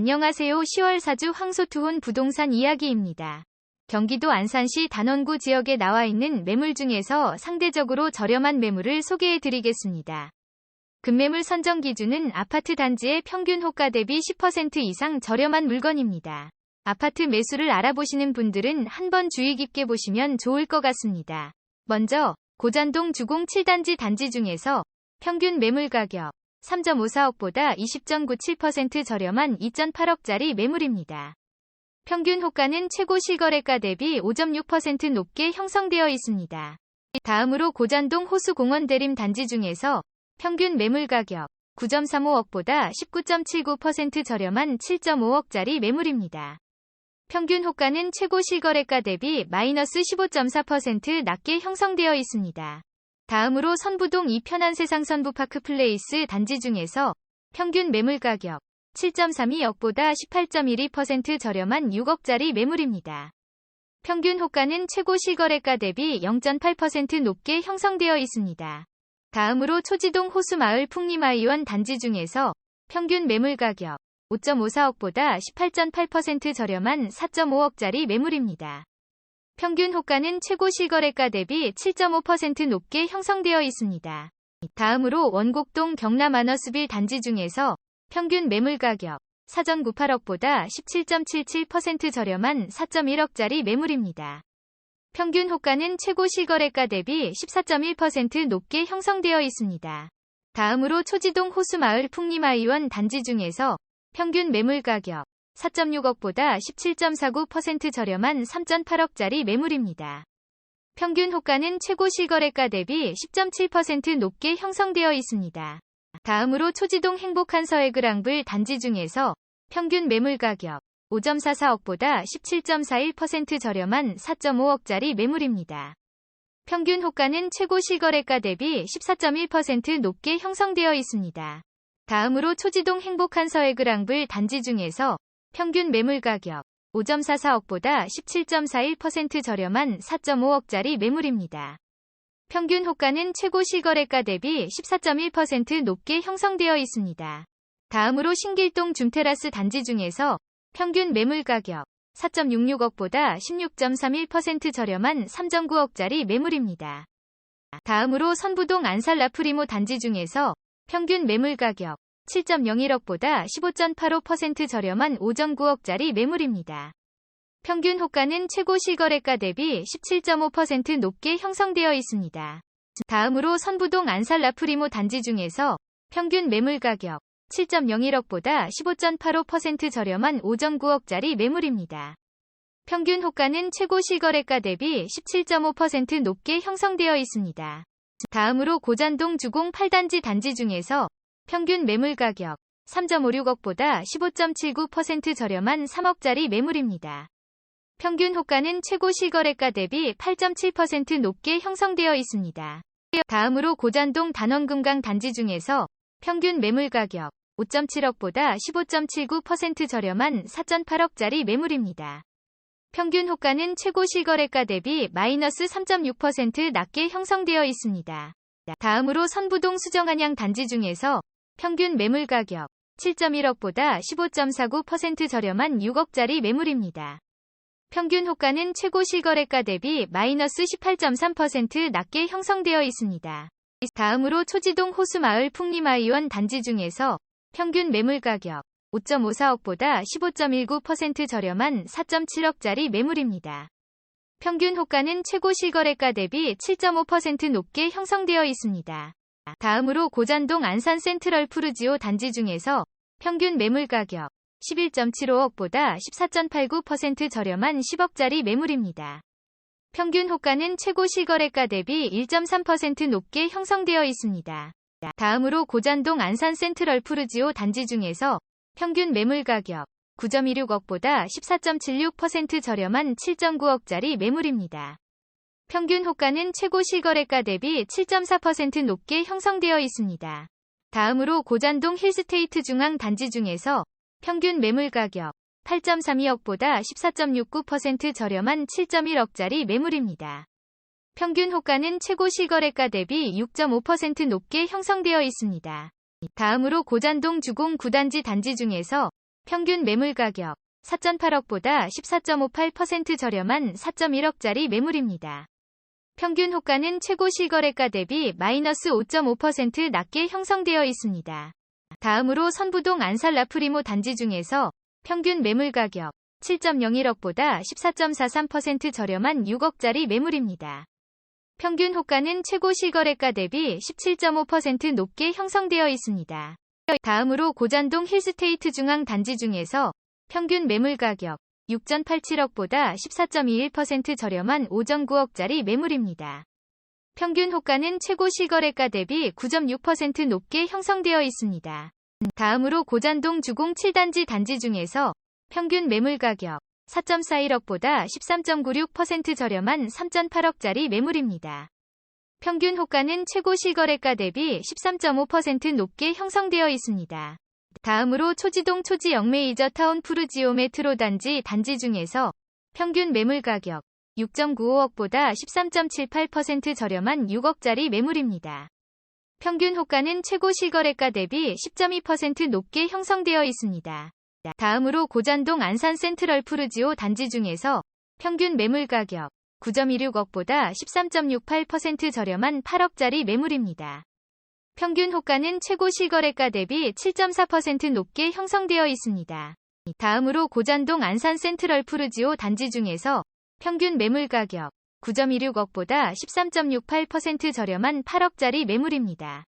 안녕하세요. 10월 사주 황소투혼 부동산 이야기입니다. 경기도 안산시 단원구 지역에 나와 있는 매물 중에서 상대적으로 저렴한 매물을 소개해 드리겠습니다. 급매물 선정 기준은 아파트 단지의 평균 호가 대비 10% 이상 저렴한 물건입니다. 아파트 매수를 알아보시는 분들은 한번 주의 깊게 보시면 좋을 것 같습니다. 먼저 고잔동 주공 7단지 단지 중에서 평균 매물 가격 3.54억보다 20.97% 저렴한 2.8억짜리 매물입니다. 평균 호가는 최고 실거래가 대비 5.6% 높게 형성되어 있습니다. 다음으로 고잔동 호수공원 대림 단지 중에서 평균 매물 가격 9.35억보다 19.79% 저렴한 7.5억짜리 매물입니다. 평균 호가는 최고 실거래가 대비 마이너스 15.4% 낮게 형성되어 있습니다. 다음으로 선부동 이편한 세상 선부파크 플레이스 단지 중에서 평균 매물 가격 7.32억보다 18.12% 저렴한 6억짜리 매물입니다. 평균 호가는 최고 실거래가 대비 0.8% 높게 형성되어 있습니다. 다음으로 초지동 호수마을 풍림아이원 단지 중에서 평균 매물 가격 5.54억보다 18.8% 저렴한 4.5억짜리 매물입니다. 평균 호가는 최고 실거래가 대비 7.5% 높게 형성되어 있습니다. 다음으로 원곡동 경남 아너스빌 단지 중에서 평균 매물 가격 4.98억보다 17.77% 저렴한 4.1억짜리 매물입니다. 평균 호가는 최고 실거래가 대비 14.1% 높게 형성되어 있습니다. 다음으로 초지동 호수마을 풍림아이원 단지 중에서 평균 매물 가격 4.6억보다 17.49% 저렴한 3.8억짜리 매물입니다. 평균 호가는 최고 실거래가 대비 10.7% 높게 형성되어 있습니다. 다음으로 초지동 행복한 서해그랑블 단지 중에서 평균 매물 가격 5.44억보다 17.41% 저렴한 4.5억짜리 매물입니다. 평균 호가는 최고 실거래가 대비 14.1% 높게 형성되어 있습니다. 다음으로 초지동 행복한 서해그랑블 단지 중에서 평균 매물 가격 5.44억보다 17.41% 저렴한 4.5억짜리 매물입니다. 평균 호가는 최고 실거래가 대비 14.1% 높게 형성되어 있습니다. 다음으로 신길동 중테라스 단지 중에서 평균 매물 가격 4.66억보다 16.31% 저렴한 3.9억짜리 매물입니다. 다음으로 선부동 안살 라프리모 단지 중에서 평균 매물 가격 7.01억보다 15.85% 저렴한 5.9억짜리 매물입니다. 평균 호가는 최고 실거래가 대비 17.5% 높게 형성되어 있습니다. 다음으로 선부동 안살라프리모 단지 중에서 평균 매물 가격 7.01억보다 15.85% 저렴한 5.9억짜리 매물입니다. 평균 호가는 최고 실거래가 대비 17.5% 높게 형성되어 있습니다. 다음으로 고잔동 주공 8단지 단지 중에서 평균 매물 가격 3.56억보다 15.79% 저렴한 3억짜리 매물입니다. 평균 호가는 최고 실거래가 대비 8.7% 높게 형성되어 있습니다. 다음으로 고잔동 단원금강 단지 중에서 평균 매물 가격 5.7억보다 15.79% 저렴한 4.8억짜리 매물입니다. 평균 호가는 최고 실거래가 대비 마이너스 3.6% 낮게 형성되어 있습니다. 다음으로 선부동 수정한양 단지 중에서 평균 매물 가격 7.1억보다 15.49% 저렴한 6억짜리 매물입니다. 평균 호가는 최고 실거래가 대비 마이너스 18.3% 낮게 형성되어 있습니다. 다음으로 초지동 호수마을 풍림아이원 단지 중에서 평균 매물 가격 5.54억보다 15.19% 저렴한 4.7억짜리 매물입니다. 평균 호가는 최고 실거래가 대비 7.5% 높게 형성되어 있습니다. 다음으로 고잔동 안산 센트럴 푸르지오 단지 중에서 평균 매물 가격 11.75억보다 14.89% 저렴한 10억짜리 매물입니다. 평균 호가는 최고 실거래가 대비 1.3% 높게 형성되어 있습니다. 다음으로 고잔동 안산 센트럴 푸르지오 단지 중에서 평균 매물 가격 9.16억보다 14.76% 저렴한 7.9억짜리 매물입니다. 평균 호가는 최고 실거래가 대비 7.4% 높게 형성되어 있습니다. 다음으로 고잔동 힐스테이트 중앙 단지 중에서 평균 매물 가격 8.32억보다 14.69% 저렴한 7.1억짜리 매물입니다. 평균 호가는 최고 실거래가 대비 6.5% 높게 형성되어 있습니다. 다음으로 고잔동 주공 9단지 단지 중에서 평균 매물 가격 4.8억보다 14.58% 저렴한 4.1억짜리 매물입니다. 평균 호가는 최고 실거래가 대비 마이너스 5.5% 낮게 형성되어 있습니다. 다음으로 선부동 안살라 프리모 단지 중에서 평균 매물 가격 7.01억보다 14.43% 저렴한 6억짜리 매물입니다. 평균 호가는 최고 실거래가 대비 17.5% 높게 형성되어 있습니다. 다음으로 고잔동 힐스테이트 중앙 단지 중에서 평균 매물 가격 6.87억보다 14.21% 저렴한 5.9억짜리 매물입니다. 평균 호가는 최고 실거래가 대비 9.6% 높게 형성되어 있습니다. 다음으로 고잔동 주공 7단지 단지 중에서 평균 매물 가격 4.41억보다 13.96% 저렴한 3.8억짜리 매물입니다. 평균 호가는 최고 실거래가 대비 13.5% 높게 형성되어 있습니다. 다음으로 초지동 초지 영메이저 타운 푸르지오 메트로 단지 단지 중에서 평균 매물 가격 6.95억보다 13.78% 저렴한 6억짜리 매물입니다. 평균 호가는 최고 실거래가 대비 10.2% 높게 형성되어 있습니다. 다음으로 고잔동 안산 센트럴 푸르지오 단지 중에서 평균 매물 가격 9.16억보다 13.68% 저렴한 8억짜리 매물입니다. 평균 호가는 최고 실거래가 대비 7.4% 높게 형성되어 있습니다. 다음으로 고잔동 안산 센트럴 푸르지오 단지 중에서 평균 매물 가격 9.26억보다 13.68% 저렴한 8억짜리 매물입니다.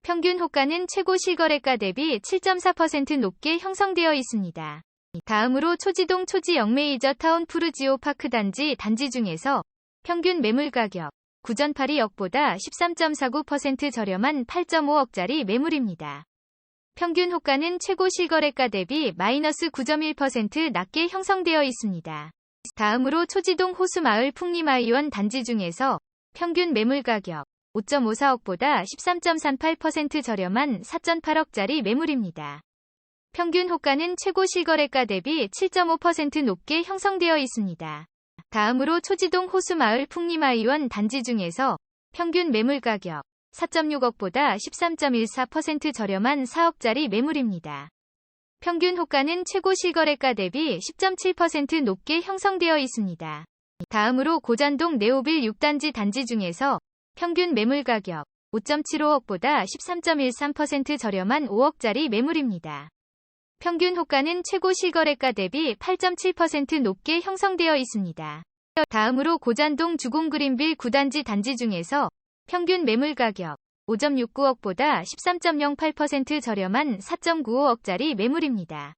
평균 호가는 최고 실거래가 대비 7.4% 높게 형성되어 있습니다. 다음으로 초지동 초지 영메이저 타운 푸르지오 파크 단지 단지 중에서 평균 매물 가격 9.82억보다 13.49% 저렴한 8.5억짜리 매물입니다. 평균 호가는 최고 실거래가 대비 마이너스 9.1% 낮게 형성되어 있습니다. 다음으로 초지동 호수마을 풍림아이원 단지 중에서 평균 매물 가격 5.54억보다 13.38% 저렴한 4.8억짜리 매물입니다. 평균 호가는 최고 실거래가 대비 7.5% 높게 형성되어 있습니다. 다음으로 초지동 호수마을 풍림아이원 단지 중에서 평균 매물 가격 4.6억보다 13.14% 저렴한 4억짜리 매물입니다. 평균 호가는 최고 실거래가 대비 10.7% 높게 형성되어 있습니다. 다음으로 고잔동 네오빌 6단지 단지 중에서 평균 매물 가격 5.75억보다 13.13% 저렴한 5억짜리 매물입니다. 평균 호가는 최고 실거래가 대비 8.7% 높게 형성되어 있습니다. 다음으로 고잔동 주공 그린빌 9단지 단지 중에서 평균 매물 가격 5.69억보다 13.08% 저렴한 4.95억짜리 매물입니다.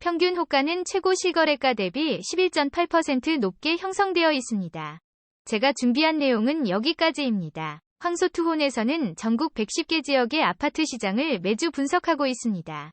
평균 호가는 최고 실거래가 대비 11.8% 높게 형성되어 있습니다. 제가 준비한 내용은 여기까지입니다. 황소투혼에서는 전국 110개 지역의 아파트 시장을 매주 분석하고 있습니다.